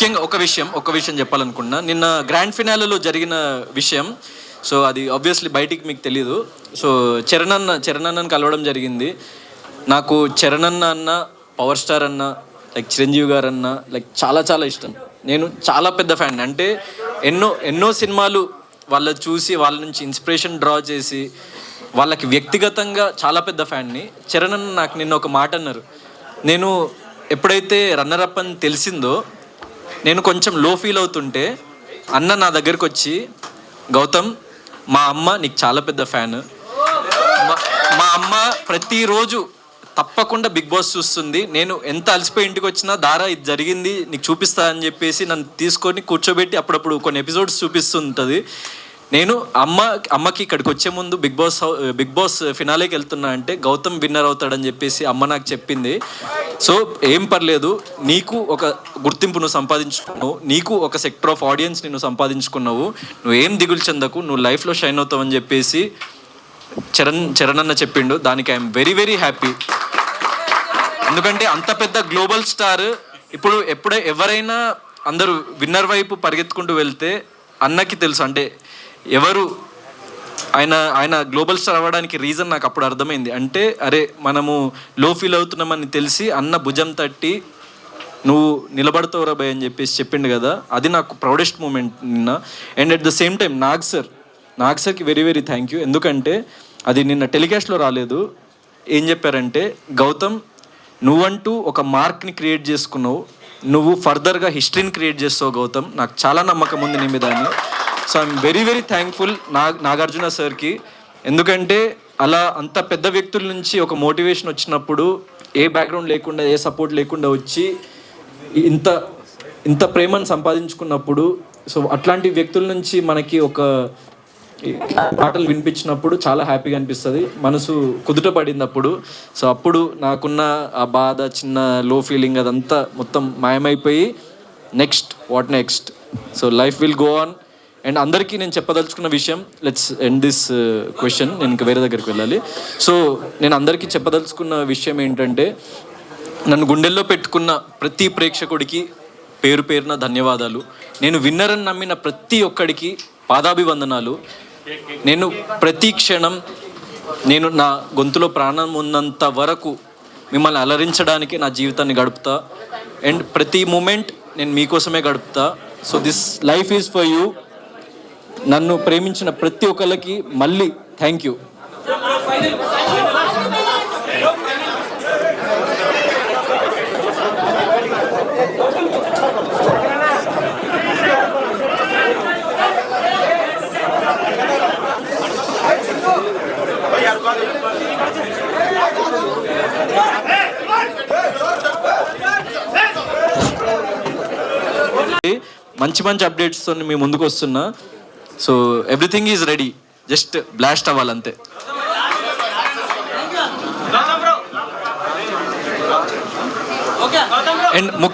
ముఖ్యంగా ఒక విషయం ఒక విషయం చెప్పాలనుకున్నా నిన్న గ్రాండ్ ఫినాలలో జరిగిన విషయం సో అది ఆబ్వియస్లీ బయటికి మీకు తెలియదు సో చరణ్ అన్న చరణ్ కలవడం జరిగింది. నాకు చరణ్ అన్న అన్న పవర్ స్టార్ అన్న లైక్ చిరంజీవి గారు అన్న లైక్ చాలా చాలా ఇష్టం. నేను చాలా పెద్ద ఫ్యాన్ అంటే ఎన్నో ఎన్నో సినిమాలు వాళ్ళ చూసి వాళ్ళ నుంచి ఇన్స్పిరేషన్ డ్రా చేసి వాళ్ళకి వ్యక్తిగతంగా చాలా పెద్ద ఫ్యాన్ని చరణ్ అన్న నాకు నిన్న ఒక మాట అన్నారు. నేను ఎప్పుడైతే రన్నర్ అప్ అని తెలిసిందో నేను కొంచెం లో ఫీల్ అవుతుంటే అన్న నా దగ్గరికి వచ్చి గౌతమ్ మా అమ్మ నీకు చాలా పెద్ద ఫ్యాన్ మా- అమ్మ ప్రతిరోజు తప్పకుండా బిగ్ బాస్ చూస్తుంది. నేను ఎంత అలసిపోయి ఇంటికి వచ్చినా దారా ఇది జరిగింది నీకు చూపిస్తా అని చెప్పేసి నన్ను తీసుకొని కూర్చోబెట్టి అప్పుడప్పుడు కొన్ని ఎపిసోడ్స్ చూపిస్తుంటుంది. నేను అమ్మ అమ్మకి ఇక్కడికి వచ్చే ముందు big boss house- big boss ఫినాలేకి వెళ్తున్నా అంటే గౌతమ్ విన్నర్ అవుతాడని చెప్పేసి అమ్మ నాకు చెప్పింది. సో ఏం పర్లేదు నీకు ఒక గుర్తింపును సంపాదించుకున్నావు నీకు ఒక సెక్టర్ ఆఫ్ ఆడియన్స్ నువ్వు సంపాదించుకున్నావు నువ్వు ఏం దిగులు చెందకు నువ్వు లైఫ్లో షైన్ అవుతావు అని చెప్పేసి చరణ్ చరణ్ అన్న చెప్పిండు. దానికి ఐఎమ్ వెరీ వెరీ హ్యాపీ ఎందుకంటే అంత పెద్ద గ్లోబల్ స్టార్ ఇప్పుడు ఎప్పుడే ఎవరైనా అందరూ విన్నర్ వైపు పరిగెత్తుకుంటూ వెళ్తే అన్నకి తెలుసు. అంటే ఎవరు ఆయన ఆయన గ్లోబల్ స్టార్ అవ్వడానికి రీజన్ నాకు అప్పుడు అర్థమైంది. అంటే అరే మనము లో ఫీల్ అవుతున్నామని తెలిసి అన్న భుజం తట్టి నువ్వు నిలబడతావురా భయ్ అని చెప్పేసి చెప్పిండు కదా. అది నాకు ప్రౌడెస్ట్ మూమెంట్ నిన్న. And at the same time Nag sir Nag సార్కి వెరీ వెరీ థ్యాంక్ యూ ఎందుకంటే అది నిన్న టెలికాస్ట్లో రాలేదు. ఏం చెప్పారంటే గౌతమ్ నువ్వంటూ ఒక మార్క్ని క్రియేట్ చేసుకున్నావు. నువ్వు ఫర్దర్గా హిస్టరీని క్రియేట్ చేస్తావు గౌతమ్. నాకు చాలా నమ్మకం ఉంది నీ మీద అని. So I'm very very thankful నా నాగార్జున సార్కి ఎందుకంటే అలా అంత పెద్ద వ్యక్తుల నుంచి ఒక మోటివేషన్ వచ్చినప్పుడు ఏ బ్యాక్గ్రౌండ్ లేకుండా ఏ సపోర్ట్ లేకుండా వచ్చి ఇంత ఇంత ప్రేమను సంపాదించుకున్నప్పుడు సో అట్లాంటి వ్యక్తుల నుంచి మనకి ఒక పాటలు వినిపించినప్పుడు చాలా హ్యాపీగా అనిపిస్తుంది. మనసు కుదుట పడింది అప్పుడు సో అప్పుడు నాకున్న ఆ బాధ చిన్న లో ఫీలింగ్ అదంతా మొత్తం మాయమైపోయి next what next so life will go on and అందరికీ నేను చెప్పదలుచుకున్న విషయం లెట్స్ ఎండ్ దిస్ క్వశ్చన్ నేను ఇంకా వేరే దగ్గరికి వెళ్ళాలి. సో నేను అందరికీ చెప్పదలుచుకున్న విషయం ఏంటంటే నన్ను గుండెల్లో పెట్టుకున్న ప్రతి ప్రేక్షకుడికి పేరు పేరున ధన్యవాదాలు. నేను విన్నర్ అని నమ్మిన ప్రతి ఒక్కడికి పాదాభివందనాలు. నేను ప్రతి క్షణం నేను నా గొంతులో ప్రాణం ఉన్నంత వరకు మిమ్మల్ని అలరించడానికి నా జీవితాన్ని గడుపుతా. అండ్ ప్రతి మూమెంట్ నేను మీకోసమే గడుపుతా. So this life is for you నన్ను ప్రేమించిన ప్రతి ఒక్కరికి మళ్ళీ థ్యాంక్ యూ మంచి మంచి అప్డేట్స్తో మీ ముందుకు వస్తున్నా. So everything is ready just blast అవ్వాలంతే. And